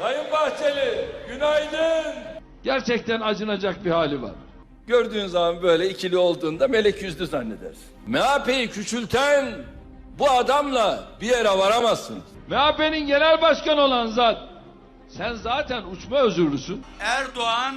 Sayın Bahçeli, günaydın. Gerçekten acınacak bir hali var. Gördüğün zaman böyle ikili olduğunda melek yüzlü zannedersin. MHP'yi küçülten bu adamla bir yere varamazsınız. MHP'nin genel başkanı olan zat. Sen zaten uçma özürlüsün. Erdoğan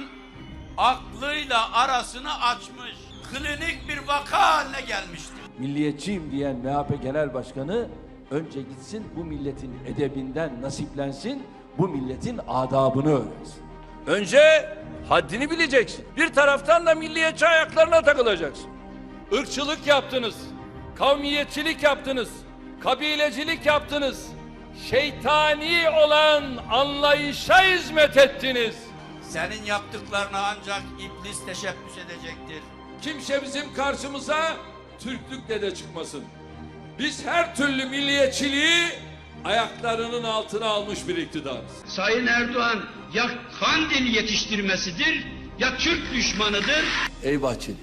aklıyla arasını açmış. Klinik bir vaka haline gelmiştir. milliyetçiyim diyen MHP Genel Başkanı önce gitsin bu milletin edebinden nasiplensin, bu milletin adabını öğrensin. Önce haddini bileceksin. Bir taraftan da milliyetçi ayaklarına takılacaksın. Irkçılık yaptınız. Kavmiyetçilik yaptınız. Kabilecilik yaptınız. Şeytani olan anlayışa hizmet ettiniz. Senin yaptıklarına ancak iblis teşebbüs edecektir. Kimse bizim karşımıza Türklükle de çıkmasın. Biz her türlü milliyetçiliği ayaklarının altına almış bir iktidarız. Sayın Erdoğan ya Kandil yetiştirmesidir ya Türk düşmanıdır. Ey Bahçeli,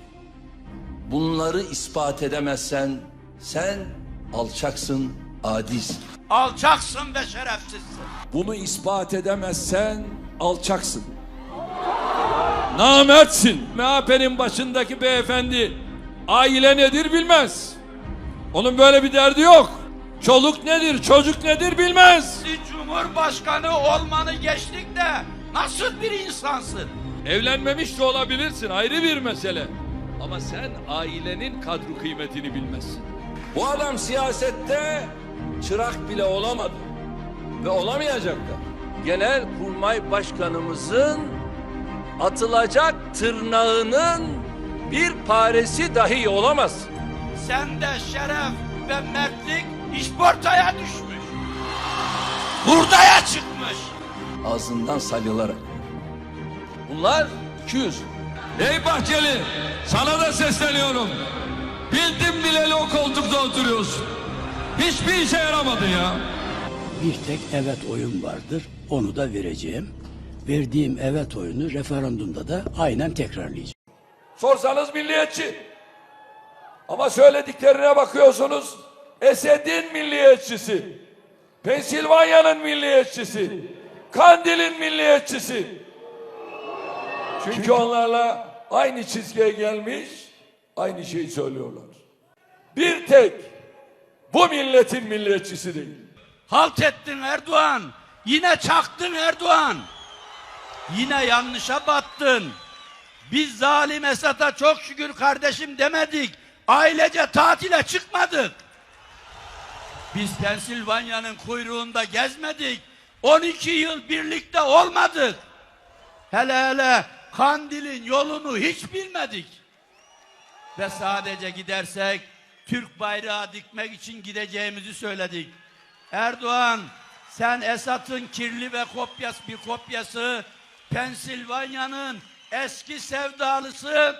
bunları ispat edemezsen sen alçaksın, adisin. Alçaksın ve şerefsizsin. Bunu ispat edemezsen alçaksın. Namertsin. MHP'nin başındaki beyefendi aile nedir bilmez. Onun böyle bir derdi yok. Çoluk nedir, çocuk nedir bilmez. Siz Cumhurbaşkanı olmanı geçtik de nasıl bir insansın? Evlenmemiş de olabilirsin ayrı bir mesele. Ama sen ailenin kadru kıymetini bilmezsin. Bu adam siyasette çırak bile olamadı. Ve olamayacak da. Genel Kurmay Başkanımızın atılacak tırnağının bir paresi dahi olamaz. Sende şeref ve mertlik işportaya düşmüş. Hurdaya çıkmış. Ağzından salyalarak. Bunlar 200. Ey Bahçeli sana da sesleniyorum. Bildim bileli o koltukta oturuyorsun. Hiçbir işe yaramadı ya. Bir tek evet oyun vardır. Onu da vereceğim. Verdiğim evet oyunu referandumda da aynen tekrarlayacağım. Sorsanız milliyetçi. Ama söylediklerine bakıyorsunuz. Esed'in milliyetçisi. Pensilvanya'nın milliyetçisi. Kandil'in milliyetçisi. Çünkü onlarla aynı çizgiye gelmiş, aynı şeyi söylüyorlar. Bir tek bu milletin milliyetçisi değil. Halt ettin Erdoğan. Yine çaktın Erdoğan. Yine yanlışa battın. Biz zalim Esad'a çok şükür kardeşim demedik. Ailece tatile çıkmadık. Biz Pensilvanya'nın kuyruğunda gezmedik. 12 yıl birlikte olmadık. Hele hele Kandil'in yolunu hiç bilmedik. Ve sadece gidersek Türk bayrağı dikmek için gideceğimizi söyledik. Erdoğan sen Esat'ın kirli ve kopyası bir kopyası Pensilvanya'nın eski sevdalısı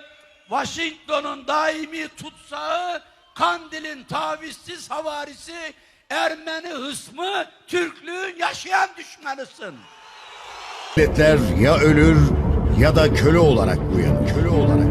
Washington'un daimi tutsağı Kandil'in tavizsiz havarisi Ermeni hısmı Türklüğün yaşayan düşmanısın. Milletler ya ölür ya da köle olarak uyanır. Köle olarak